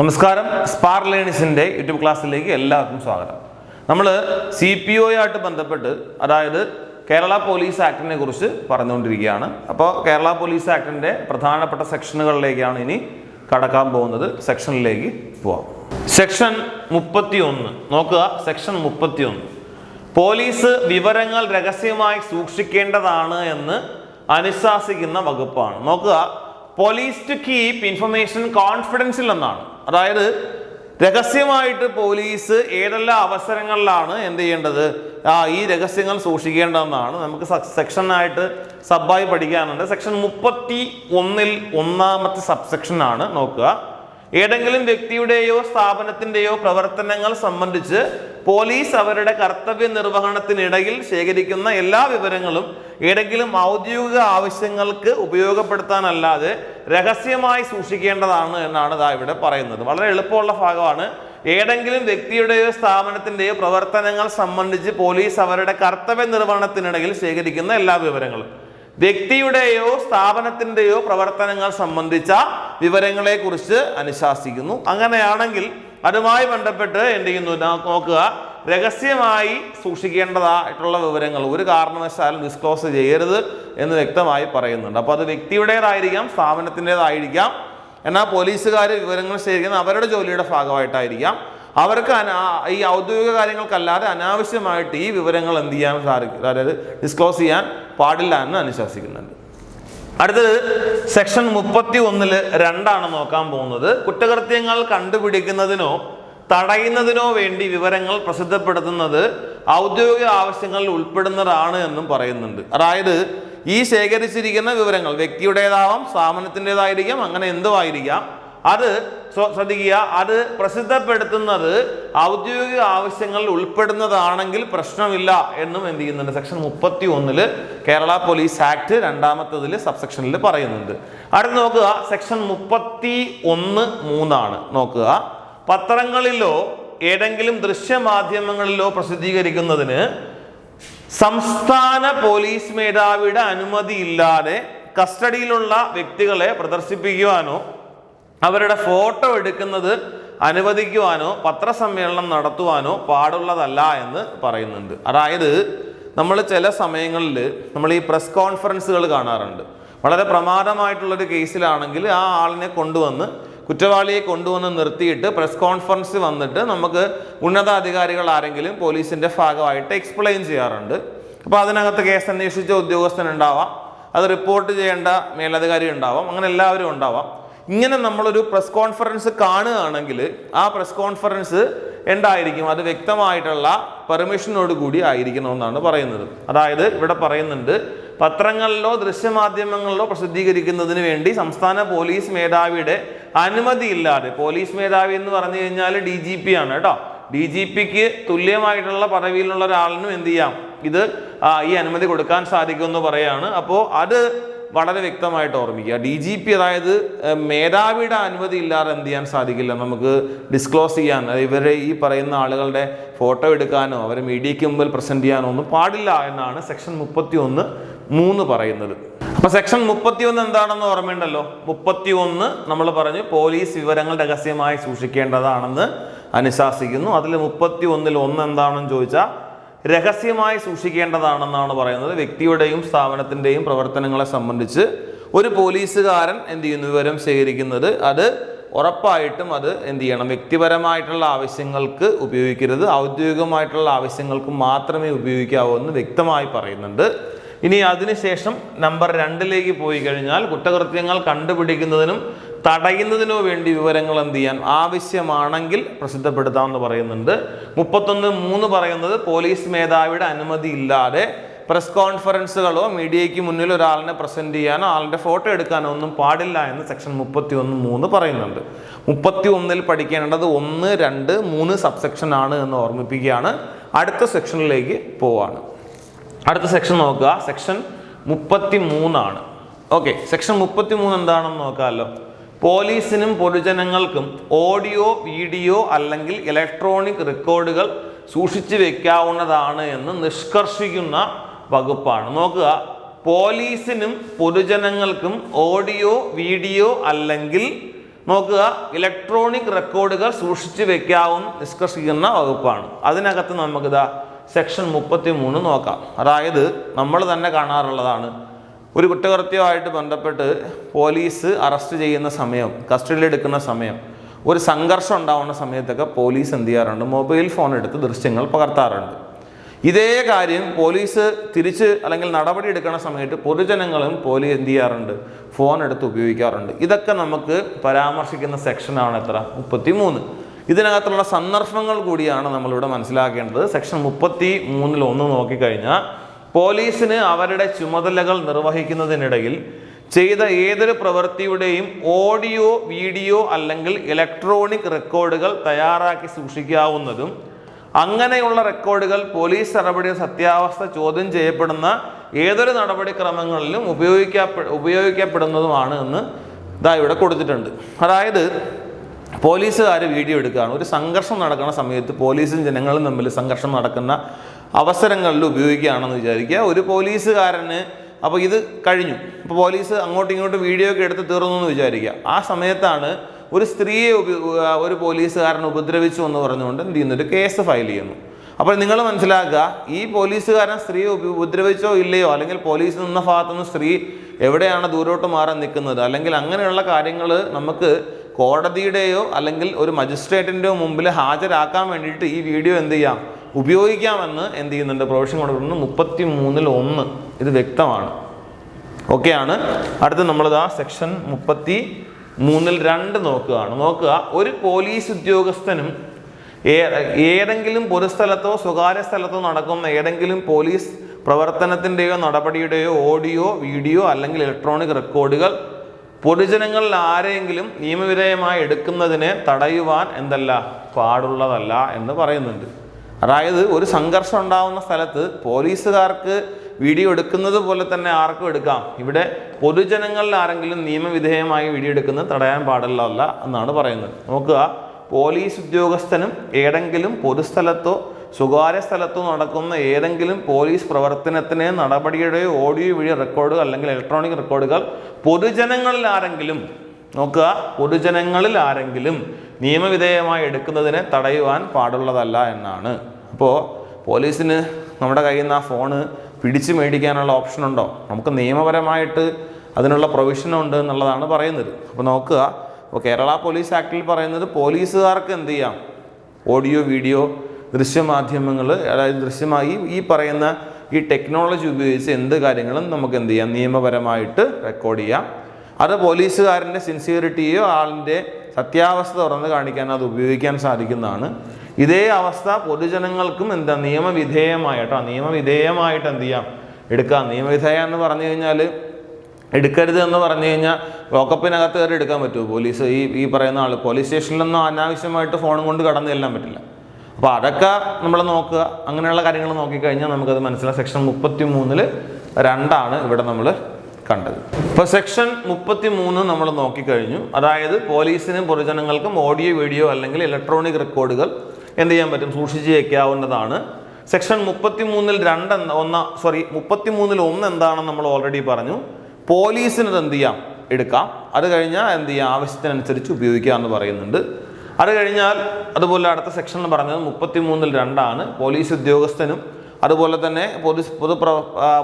നമസ്കാരം. സ്പാർ ലേണിസിന്റെ യൂട്യൂബ് ക്ലാസ്സിലേക്ക് എല്ലാവർക്കും സ്വാഗതം. നമ്മൾ സി പി ഒയായിട്ട് ബന്ധപ്പെട്ട് അതായത് കേരള പോലീസ് ആക്ടിനെ കുറിച്ച് പറഞ്ഞുകൊണ്ടിരിക്കുകയാണ്. അപ്പോൾ കേരള പോലീസ് ആക്ടിന്റെ പ്രധാനപ്പെട്ട സെക്ഷനുകളിലേക്കാണ് ഇനി കടക്കാൻ പോകുന്നത്. സെക്ഷനിലേക്ക് പോവാം. സെക്ഷൻ മുപ്പത്തി ഒന്ന് നോക്കുക സെക്ഷൻ മുപ്പത്തി ഒന്ന് പോലീസ് വിവരങ്ങൾ രഹസ്യമായി സൂക്ഷിക്കേണ്ടതാണ് എന്ന് അനുശാസിക്കുന്ന വകുപ്പാണ്. നോക്കുക പോലീസ് ടു കീപ് ഇൻഫർമേഷൻ കോൺഫിഡൻസിൽ എന്നാണ്. അതായത് രഹസ്യമായിട്ട് പോലീസ് ഏതെല്ലാം അവസരങ്ങളിലാണ് എന്ത് ചെയ്യേണ്ടത്? ആ ഈ രഹസ്യങ്ങൾ സൂക്ഷിക്കേണ്ടതെന്നാണ്. നമുക്ക് സെക്ഷനായിട്ട് സബായി പഠിക്കാനുണ്ട്. സെക്ഷൻ മുപ്പത്തി ഒന്നിൽ ഒന്നാമത്തെ സബ്സെക്ഷനാണ് നോക്കുക. ഏതെങ്കിലും വ്യക്തിയുടെയോ സ്ഥാപനത്തിന്റെയോ പ്രവർത്തനങ്ങൾ സംബന്ധിച്ച് പോലീസ് അവരുടെ കർത്തവ്യ നിർവഹണത്തിനിടയിൽ ശേഖരിക്കുന്ന എല്ലാ വിവരങ്ങളും ഏതെങ്കിലും ഔദ്യോഗിക ആവശ്യങ്ങൾക്ക് ഉപയോഗപ്പെടുത്താനല്ലാതെ രഹസ്യമായി സൂക്ഷിക്കേണ്ടതാണ് എന്നാണ് ഇതാ ഇവിടെ പറയുന്നത്. വളരെ എളുപ്പമുള്ള ഭാഗമാണ്. ഏതെങ്കിലും വ്യക്തിയുടെയോ സ്ഥാപനത്തിന്റെയോ പ്രവർത്തനങ്ങൾ സംബന്ധിച്ച് പോലീസ് അവരുടെ കർത്തവ്യ നിർവഹണത്തിനിടയിൽ ശേഖരിക്കുന്ന എല്ലാ വിവരങ്ങളും. വ്യക്തിയുടെയോ സ്ഥാപനത്തിന്റെയോ പ്രവർത്തനങ്ങൾ സംബന്ധിച്ച വിവരങ്ങളെ കുറിച്ച് അനുശാസിക്കുന്നു. അങ്ങനെയാണെങ്കിൽ അതുമായി ബന്ധപ്പെട്ട് എന്ത് ചെയ്യുന്നു? നോക്കുക. രഹസ്യമായി സൂക്ഷിക്കേണ്ടതായിട്ടുള്ള വിവരങ്ങൾ ഒരു കാരണവശാലും ഡിസ്ക്ലോസ് ചെയ്യരുത് എന്ന് വ്യക്തമായി പറയുന്നുണ്ട്. അപ്പോൾ അത് വ്യക്തിയുടേതായിരിക്കാം സ്ഥാപനത്തിന്റെതായിരിക്കാം. എന്നാൽ പോലീസുകാർ വിവരങ്ങൾ ശേഖരിക്കുന്ന അവരുടെ ജോലിയുടെ ഭാഗമായിട്ടായിരിക്കാം. അവർക്ക് ഈ ഔദ്യോഗിക കാര്യങ്ങൾക്കല്ലാതെ അനാവശ്യമായിട്ട് ഈ വിവരങ്ങൾ എന്ത് ചെയ്യാൻ സാധിക്കും? അതായത് ഡിസ്ക്ലോസ് ചെയ്യാൻ പാടില്ല എന്ന് അനുശാസിക്കുന്നുണ്ട്. അടുത്തത് സെക്ഷൻ മുപ്പത്തി ഒന്നിൽ രണ്ടാണ് നോക്കാൻ പോകുന്നത്. കുറ്റകൃത്യങ്ങൾ കണ്ടുപിടിക്കുന്നതിനോ തടയുന്നതിനോ വേണ്ടി വിവരങ്ങൾ പ്രസിദ്ധപ്പെടുത്തുന്നത് ഔദ്യോഗിക ആവശ്യങ്ങളിൽ ഉൾപ്പെടുന്നതാണ് എന്നും പറയുന്നുണ്ട്. അതായത് ഈ ശേഖരിച്ചിരിക്കുന്ന വിവരങ്ങൾ വ്യക്തിയുടേതാവാം സ്ഥാപനത്തിന്റെതായിരിക്കാം അങ്ങനെ എന്തുമായിരിക്കാം അത് ശ്ര- ശ്രദ്ധിക്കുക. അത് പ്രസിദ്ധപ്പെടുത്തുന്നത് ഔദ്യോഗിക ആവശ്യങ്ങളിൽ ഉൾപ്പെടുന്നതാണെങ്കിൽ പ്രശ്നമില്ല എന്നും എന്ത് ചെയ്യുന്നുണ്ട്? സെക്ഷൻ മുപ്പത്തി ഒന്നിൽ കേരള പോലീസ് ആക്ട് രണ്ടാമത്തതിൽ സബ്സെക്ഷനിൽ പറയുന്നുണ്ട്. അടുത്ത് നോക്കുക. സെക്ഷൻ മുപ്പത്തി ഒന്ന് മൂന്നാണ്. നോക്കുക. പത്രങ്ങളിലോ ഏതെങ്കിലും ദൃശ്യമാധ്യമങ്ങളിലോ പ്രസിദ്ധീകരിക്കുന്നതിന് സംസ്ഥാന പോലീസ് മേധാവിയുടെ അനുമതിയില്ലാതെ കസ്റ്റഡിയിലുള്ള വ്യക്തികളെ പ്രദർശിപ്പിക്കുവാനോ അവരുടെ ഫോട്ടോ എടുക്കുന്നത് അനുവദിക്കുവാനോ പത്രസമ്മേളനം നടത്തുവാനോ പാടുള്ളതല്ല എന്ന് പറയുന്നുണ്ട്. അതായത് നമ്മൾ ചില സമയങ്ങളിൽ നമ്മൾ ഈ പ്രസ് കോൺഫറൻസുകൾ കാണാറുണ്ട്. വളരെ പ്രമാദമായിട്ടുള്ളൊരു കേസിലാണെങ്കിൽ ആ ആളിനെ കൊണ്ടുവന്ന് കുറ്റവാളിയെ കൊണ്ടുവന്ന് നിർത്തിയിട്ട് പ്രസ് കോൺഫറൻസ് വന്നിട്ട് നമുക്ക് ഉന്നതാധികാരികൾ ആരെങ്കിലും പോലീസിന്റെ ഭാഗമായിട്ട് എക്സ്പ്ലെയിൻ ചെയ്യാറുണ്ട്. അപ്പോൾ അതിനകത്ത് കേസ് അന്വേഷിച്ച ഉദ്യോഗസ്ഥനുണ്ടാവാം അത് റിപ്പോർട്ട് ചെയ്യേണ്ട മേലധികാരി ഉണ്ടാവാം. അങ്ങനെ എല്ലാവരും ഉണ്ടാവാം. ഇങ്ങനെ നമ്മളൊരു പ്രസ് കോൺഫറൻസ് കാണുകയാണെങ്കിൽ ആ പ്രസ് കോൺഫറൻസ് എന്തായിരിക്കും? അത് വ്യക്തമായിട്ടുള്ള പെർമിഷനോട് കൂടി ആയിരിക്കണമെന്നാണ് പറയുന്നത്. അതായത് ഇവിടെ പറയുന്നുണ്ട് പത്രങ്ങളിലോ ദൃശ്യമാധ്യമങ്ങളിലോ പ്രസിദ്ധീകരിക്കുന്നതിന് വേണ്ടി സംസ്ഥാന പോലീസ് മേധാവിയുടെ അനുമതിയില്ലാതെ പോലീസ് മേധാവി എന്ന് പറഞ്ഞു കഴിഞ്ഞാൽ ഡി ജി പി ആണ് കേട്ടോ. ഡി ജി പിക്ക് തുല്യമായിട്ടുള്ള പദവിയിലുള്ള ഒരാളിനും എന്ത് ചെയ്യാം? ഇത് ഈ അനുമതി കൊടുക്കാൻ സാധിക്കുമെന്ന് പറയാണ്. അപ്പോൾ അത് വളരെ വ്യക്തമായിട്ട് ഓർമ്മിക്കുക. ഡി ജി പി അതായത് മേധാവിയുടെ അനുമതി ഇല്ലാതെ എന്ത് ചെയ്യാൻ സാധിക്കില്ല. നമുക്ക് ഡിസ്ക്ലോസ് ചെയ്യാൻ ഇവരെ ഈ പറയുന്ന ആളുകളുടെ ഫോട്ടോ എടുക്കാനോ അവരെ മീഡിയയ്ക്ക് മുമ്പിൽ പ്രസന്റ് ചെയ്യാനോ ഒന്നും പാടില്ല എന്നാണ് സെക്ഷൻ മുപ്പത്തി ഒന്ന് മൂന്ന് പറയുന്നത്. അപ്പോൾ സെക്ഷൻ മുപ്പത്തി ഒന്ന് എന്താണെന്ന് ഓർമ്മയുണ്ടല്ലോ? മുപ്പത്തി ഒന്ന് നമ്മൾ പറഞ്ഞു പോലീസ് വിവരങ്ങൾ രഹസ്യമായി സൂക്ഷിക്കേണ്ടതാണെന്ന് അനുശാസിക്കുന്നു. അതിൽ മുപ്പത്തി ഒന്നിൽ ഒന്ന് എന്താണെന്ന് ചോദിച്ചാൽ രഹസ്യമായി സൂക്ഷിക്കേണ്ടതാണെന്നാണ് പറയുന്നത്. വ്യക്തിയുടെയും സ്ഥാപനത്തിന്റെയും പ്രവർത്തനങ്ങളെ സംബന്ധിച്ച് ഒരു പോലീസുകാരൻ എന്ത് ചെയ്യുന്നു? വിവരം ശേഖരിക്കുന്നത്. അത് ഉറപ്പായിട്ടും അത് എന്ത് ചെയ്യണം? വ്യക്തിപരമായിട്ടുള്ള ആവശ്യങ്ങൾക്ക് ഉപയോഗിക്കരുത്. ഔദ്യോഗികമായിട്ടുള്ള ആവശ്യങ്ങൾക്ക് മാത്രമേ ഉപയോഗിക്കാവൂ എന്ന് വ്യക്തമായി പറയുന്നുണ്ട്. ഇനി അതിനുശേഷം നമ്പർ രണ്ടിലേക്ക് പോയി കഴിഞ്ഞാൽ കുറ്റകൃത്യങ്ങൾ കണ്ടുപിടിക്കുന്നതിനും തടയുന്നതിനോ വേണ്ടി വിവരങ്ങൾ എന്ത് ചെയ്യാൻ ആവശ്യമാണെങ്കിൽ പ്രസിദ്ധപ്പെടുത്താമെന്ന് പറയുന്നുണ്ട്. മുപ്പത്തൊന്ന് മൂന്ന് പറയുന്നത് പോലീസ് മേധാവിയുടെ അനുമതി ഇല്ലാതെ പ്രസ് കോൺഫറൻസുകളോ മീഡിയയ്ക്ക് മുന്നിൽ ഒരാളിനെ പ്രസന്റ് ചെയ്യാനോ ആളുടെ ഫോട്ടോ എടുക്കാനോ ഒന്നും പാടില്ല എന്ന് സെക്ഷൻ മുപ്പത്തി ഒന്ന് മൂന്ന് പറയുന്നുണ്ട്. മുപ്പത്തി ഒന്നിൽ പഠിക്കേണ്ടത് ഒന്ന് രണ്ട് മൂന്ന് സബ്സെക്ഷൻ ആണ് എന്ന് ഓർമ്മിപ്പിക്കുകയാണ്. അടുത്ത സെക്ഷനിലേക്ക് പോവാണ്. അടുത്ത സെക്ഷൻ നോക്കുക. സെക്ഷൻ മുപ്പത്തി മൂന്നാണ് ഓക്കെ സെക്ഷൻ മുപ്പത്തി മൂന്ന് എന്താണെന്ന് നോക്കാമല്ലോ. പോലീസിനും പൊതുജനങ്ങൾക്കും ഓഡിയോ വീഡിയോ അല്ലെങ്കിൽ ഇലക്ട്രോണിക് റെക്കോർഡുകൾ സൂക്ഷിച്ചു വെക്കാവുന്നതാണ് എന്ന് നിഷ്കർഷിക്കുന്ന വകുപ്പാണ്. നോക്കുക പോലീസിനും പൊതുജനങ്ങൾക്കും ഓഡിയോ വീഡിയോ അല്ലെങ്കിൽ നോക്കുക ഇലക്ട്രോണിക് റെക്കോർഡുകൾ സൂക്ഷിച്ചു വെക്കാവുന്ന നിഷ്കർഷിക്കുന്ന വകുപ്പാണ്. അതിനകത്ത് നമുക്കിതാ സെക്ഷൻ മുപ്പത്തി മൂന്ന് നോക്കാം. അതായത് നമ്മൾ തന്നെ കാണാറുള്ളതാണ് ഒരു കുറ്റകൃത്യമായിട്ട് ബന്ധപ്പെട്ട് പോലീസ് അറസ്റ്റ് ചെയ്യുന്ന സമയം കസ്റ്റഡിയിൽ എടുക്കുന്ന സമയം ഒരു സംഘർഷം ഉണ്ടാവുന്ന സമയത്തൊക്കെ പോലീസ് എന്ത് ചെയ്യാറുണ്ട്? മൊബൈൽ ഫോൺ എടുത്ത് ദൃശ്യങ്ങൾ പകർത്താറുണ്ട്. ഇതേ കാര്യം പോലീസ് തിരിച്ച് അല്ലെങ്കിൽ നടപടി എടുക്കുന്ന സമയത്ത് പൊതുജനങ്ങളും പോലീസ് എന്ത് ചെയ്യാറുണ്ട്? ഫോൺ എടുത്ത് ഉപയോഗിക്കാറുണ്ട്. ഇതൊക്കെ നമുക്ക് പരാമർശിക്കുന്ന സെക്ഷനാണ് എത്ര? മുപ്പത്തി മൂന്ന് ഇതിനകത്തുള്ള സന്ദർഭങ്ങൾ കൂടിയാണ് നമ്മളിവിടെ മനസ്സിലാക്കേണ്ടത്. സെക്ഷൻ മുപ്പത്തി മൂന്നിൽ ഒന്ന് നോക്കിക്കഴിഞ്ഞാൽ പോലീസിന് അവരുടെ ചുമതലകൾ നിർവഹിക്കുന്നതിനിടയിൽ ചെയ്ത ഏതൊരു പ്രവൃത്തിയുടെയും ഓഡിയോ വീഡിയോ അല്ലെങ്കിൽ ഇലക്ട്രോണിക് റെക്കോർഡുകൾ തയ്യാറാക്കി സൂക്ഷിക്കാവുന്നതും അങ്ങനെയുള്ള റെക്കോർഡുകൾ പോലീസ് നടപടി സത്യാവസ്ഥ ചോദ്യം ചെയ്യപ്പെടുന്ന ഏതൊരു നടപടിക്രമങ്ങളിലും ഉപയോഗിക്കപ്പെ ഉപയോഗിക്കപ്പെടുന്നതുമാണ് എന്ന് ഇതാ ഇവിടെ കൊടുത്തിട്ടുണ്ട്. അതായത് പോലീസുകാർ വീഡിയോ എടുക്കുകയാണ്. ഒരു സംഘർഷം നടക്കുന്ന സമയത്ത് പോലീസും ജനങ്ങളും തമ്മിൽ സംഘർഷം നടക്കുന്ന അവസരങ്ങളിൽ ഉപയോഗിക്കുകയാണെന്ന് വിചാരിക്കുക. ഒരു പോലീസുകാരന് അപ്പോൾ ഇത് കഴിഞ്ഞു. അപ്പോൾ പോലീസ് അങ്ങോട്ടും ഇങ്ങോട്ടും വീഡിയോ ഒക്കെ എടുത്ത് തീർന്നു എന്ന് വിചാരിക്കുക. ആ സമയത്താണ് ഒരു സ്ത്രീയെ ഒരു പോലീസുകാരൻ ഉപദ്രവിച്ചു എന്ന് പറഞ്ഞുകൊണ്ട് എന്ത് ചെയ്യുന്നു? ഒരു കേസ് ഫയൽ ചെയ്യുന്നു. അപ്പോൾ നിങ്ങൾ മനസ്സിലാക്കുക ഈ പോലീസുകാരൻ സ്ത്രീയെ ഉപദ്രവിച്ചോ ഇല്ലയോ അല്ലെങ്കിൽ പോലീസ് നിന്ന ഭാഗത്തുനിന്ന് സ്ത്രീ എവിടെയാണ് ദൂരോട്ട് മാറാൻ നിൽക്കുന്നത്? അല്ലെങ്കിൽ അങ്ങനെയുള്ള കാര്യങ്ങൾ നമുക്ക് കോടതിയുടെയോ അല്ലെങ്കിൽ ഒരു മജിസ്ട്രേറ്റിന്റെയോ മുമ്പിൽ ഹാജരാക്കാൻ വേണ്ടിയിട്ട് ഈ വീഡിയോ എന്ത് ചെയ്യാം? ഉപയോഗിക്കാമെന്ന് എന്ത് ചെയ്യുന്നുണ്ട്? പ്രൊവിഷൻ കൊടുക്കുന്നു മുപ്പത്തി മൂന്നിൽ ഒന്ന്. ഇത് വ്യക്തമാണ്. ഓക്കെയാണ് അടുത്ത് നമ്മളിതാ സെക്ഷൻ മുപ്പത്തി മൂന്നിൽ രണ്ട് നോക്കുകയാണ്. നോക്കുക ഒരു പോലീസ് ഉദ്യോഗസ്ഥനും ഏതെങ്കിലും പൊതുസ്ഥലത്തോ സ്വകാര്യ സ്ഥലത്തോ നടക്കുന്ന ഏതെങ്കിലും പോലീസ് പ്രവർത്തനത്തിന്റെയോ നടപടിയുടെയോ ഓഡിയോ വീഡിയോ അല്ലെങ്കിൽ ഇലക്ട്രോണിക് റെക്കോർഡുകൾ പൊതുജനങ്ങളിൽ ആരെങ്കിലും നിയമവിധേയമായി എടുക്കുന്നതിനെ തടയുവാൻ എന്തല്ല? പാടുള്ളതല്ല എന്ന് പറയുന്നുണ്ട്. അതായത് ഒരു സംഘർഷം ഉണ്ടാകുന്ന സ്ഥലത്ത് പോലീസുകാർക്ക് വീഡിയോ എടുക്കുന്നത് പോലെ തന്നെ ആർക്കും എടുക്കാം. ഇവിടെ പൊതുജനങ്ങളിൽ ആരെങ്കിലും നിയമവിധേയമായി വീഡിയോ എടുക്കുന്നത് തടയാൻ പാടില്ല എന്നാണ് പറയുന്നത്. നോക്കുക പോലീസ് ഉദ്യോഗസ്ഥനും ഏതെങ്കിലും പൊതുസ്ഥലത്തോ സ്വകാര്യ സ്ഥലത്തോ നടക്കുന്ന ഏതെങ്കിലും പോലീസ് പ്രവർത്തനത്തിന് നടപടിയുടെ ഓഡിയോ വീഡിയോ റെക്കോർഡുകൾ അല്ലെങ്കിൽ ഇലക്ട്രോണിക് റെക്കോർഡുകൾ പൊതുജനങ്ങളിൽ ആരെങ്കിലും നോക്കുക പൊതുജനങ്ങളിൽ ആരെങ്കിലും നിയമവിധേയമായി എടുക്കുന്നതിനെ തടയുവാൻ പാടുള്ളതല്ല എന്നാണ്. അപ്പോൾ പോലീസിന് നമ്മുടെ കയ്യിൽ നിന്ന് ആ ഫോണ് പിടിച്ചു മേടിക്കാനുള്ള ഓപ്ഷൻ ഉണ്ടോ? നമുക്ക് നിയമപരമായിട്ട് അതിനുള്ള പ്രൊവിഷനുണ്ട് എന്നുള്ളതാണ് പറയുന്നത്. അപ്പോൾ നോക്കുക. അപ്പോൾ കേരള പോലീസ് ആക്ടിൽ പറയുന്നത് പോലീസുകാർക്ക് എന്ത് ചെയ്യാം? ഓഡിയോ വീഡിയോ ദൃശ്യമാധ്യമങ്ങൾ അതായത് ദൃശ്യമായി ഈ പറയുന്ന ഈ ടെക്നോളജി ഉപയോഗിച്ച് എന്ത് കാര്യങ്ങളും നമുക്ക് എന്ത് ചെയ്യാം? നിയമപരമായിട്ട് റെക്കോർഡ് ചെയ്യാം. അത് പോലീസുകാരന്റെ സിൻസിയറിറ്റിയോ ആളിന്റെ സത്യാവസ്ഥ തുറന്ന് കാണിക്കാൻ അത് ഉപയോഗിക്കാൻ സാധിക്കുന്നതാണ്. ഇതേ അവസ്ഥ പൊതുജനങ്ങൾക്കും എന്താ നിയമവിധേയമായിട്ടോ. നിയമവിധേയമായിട്ട് എന്ത് ചെയ്യാം? എടുക്കാം. നിയമവിധേയ എന്ന് പറഞ്ഞു കഴിഞ്ഞാൽ എടുക്കരുത് എന്ന് പറഞ്ഞു കഴിഞ്ഞാൽ ലോക്കപ്പിനകത്ത് കയറി എടുക്കാൻ പറ്റുമോ? പോലീസ് ഈ ഈ പറയുന്ന ആൾ പോലീസ് സ്റ്റേഷനിലൊന്നും അനാവശ്യമായിട്ട് ഫോണും കൊണ്ട് കടന്നു ചെല്ലാൻ പറ്റില്ല. അപ്പോൾ അതൊക്കെ നമ്മൾ നോക്കുക. അങ്ങനെയുള്ള കാര്യങ്ങൾ നോക്കിക്കഴിഞ്ഞാൽ നമുക്കത് മനസ്സിലാവും. സെക്ഷൻ മുപ്പത്തി മൂന്നിൽ രണ്ടാണ് ഇവിടെ നമ്മൾ കണ്ടത്. ഇപ്പോൾ സെക്ഷൻ മുപ്പത്തി മൂന്ന് നമ്മൾ നോക്കിക്കഴിഞ്ഞു. അതായത് പോലീസിനും പൊതുജനങ്ങൾക്കും ഓഡിയോ വീഡിയോ അല്ലെങ്കിൽ ഇലക്ട്രോണിക് റെക്കോർഡുകൾ എന്ത് ചെയ്യാൻ പറ്റും? സൂക്ഷിച്ച് വയ്ക്കാവുന്നതാണ് സെക്ഷൻ മുപ്പത്തി മൂന്നിൽ രണ്ട് ഒന്ന സോറി മുപ്പത്തി മൂന്നിൽ ഒന്ന് എന്താണെന്ന് നമ്മൾ ഓൾറെഡി പറഞ്ഞു. പോലീസിന് അത് എന്ത് ചെയ്യാം? എടുക്കാം. അത് കഴിഞ്ഞാൽ എന്ത് ചെയ്യാം? ആവശ്യത്തിനനുസരിച്ച് ഉപയോഗിക്കാം എന്ന് പറയുന്നുണ്ട്. അത് കഴിഞ്ഞാൽ അതുപോലെ അടുത്ത സെക്ഷനിൽ പറഞ്ഞത് മുപ്പത്തി മൂന്നിൽ രണ്ടാണ്. പോലീസ് ഉദ്യോഗസ്ഥനും അതുപോലെ തന്നെ പൊതു പൊതു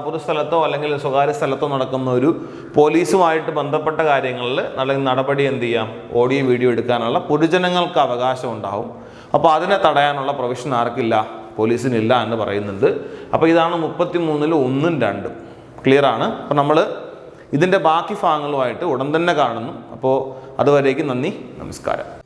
പൊതുസ്ഥലത്തോ അല്ലെങ്കിൽ സ്വകാര്യ സ്ഥലത്തോ നടക്കുന്ന ഒരു പോലീസുമായിട്ട് ബന്ധപ്പെട്ട കാര്യങ്ങളിൽ അല്ലെങ്കിൽ നടപടി എന്ത് ചെയ്യാം? ഓഡിയോ വീഡിയോ എടുക്കാനുള്ള പൊതുജനങ്ങൾക്ക് അവകാശം ഉണ്ടാവും. അപ്പോൾ അതിനെ തടയാനുള്ള പ്രൊവിഷൻ ആർക്കില്ല? പോലീസിനില്ല എന്ന് പറയുന്നുണ്ട്. അപ്പോൾ ഇതാണ് മുപ്പത്തി മൂന്നിൽ ഒന്നും രണ്ടും. ക്ലിയറാണ് അപ്പോൾ നമ്മൾ ഇതിന്റെ ബാക്കി ഭാഗങ്ങളുമായിട്ട് ഉടൻ തന്നെ കാണുന്നു. അപ്പോൾ അതുവരേക്കും നന്ദി നമസ്കാരം.